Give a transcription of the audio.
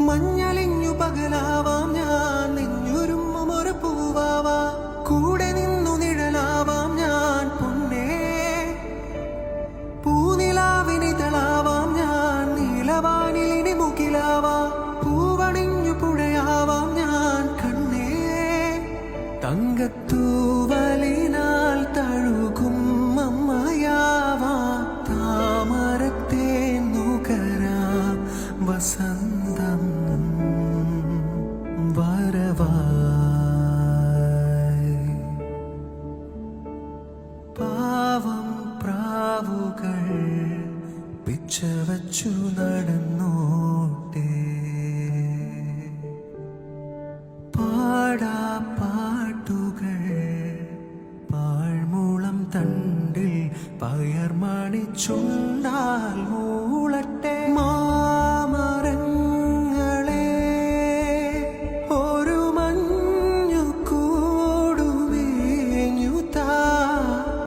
മഞ്ഞളിഞ്ഞു പകലാവാം ഞാൻ നെഞ്ഞുരുമ്മും ഒരു പൂവാവാ കൂടെ നിന്നു നിഴലാവാം ഞാൻ പൊന്നേ. പൂനിലാവിനിതളാവാം ഞാൻ നീലവാനിലിനി മുകിലാവാ പൂവണിഞ്ഞു പുഴയാവാം ഞാൻ കണ്ണേ. തങ്കത്തൂവലിനാൽ തഴുകും അമ്മയാവാ. താമരത്തെ നുകരാം. വസന്തം പിച്ചവച്ചു നടന്നോട്ടെ. പാടാ പാട്ടുകൾ പാഴ്മൂളം തണ്ടിൽ പയർമണി ചുണ്ടാൽ